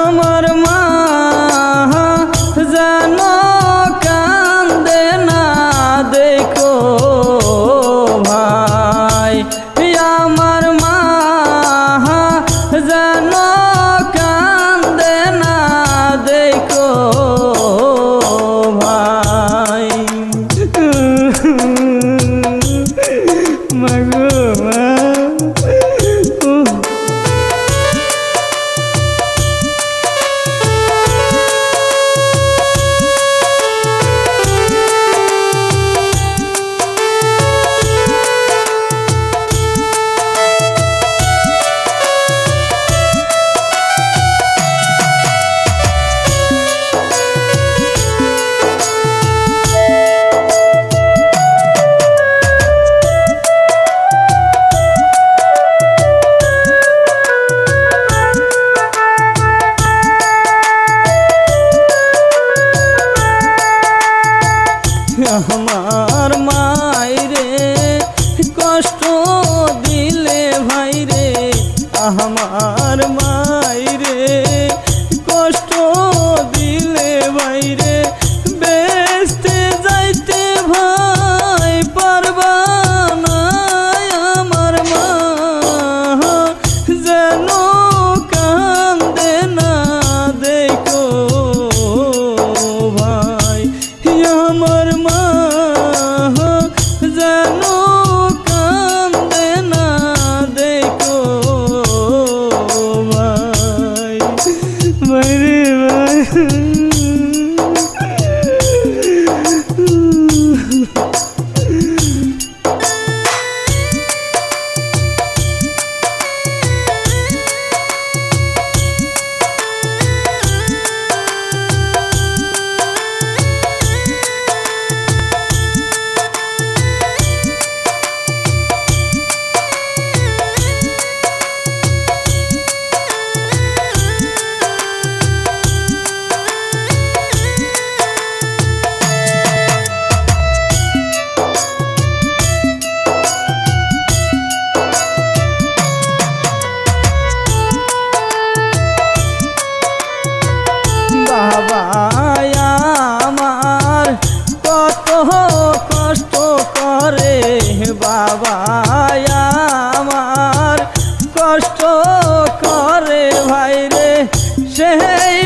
আমার মা আমার মায়রে কষ্ট দিলে ভাইরে আমার মা বাইরে বাইরে বাবাই আমার কষ্ট করে ভাইরে সেই